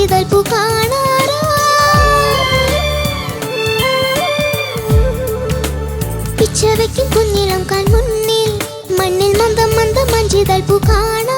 ചിതൽപ്പു പൂ കാണാറാ പിച്ച വെക്കും കുഞ്ഞിളം കാൽ മുന്നിൽ മണ്ണിൽ മന്ദം മന്ദം മഞ്ചിതൽപ്പു പൂ കാണാ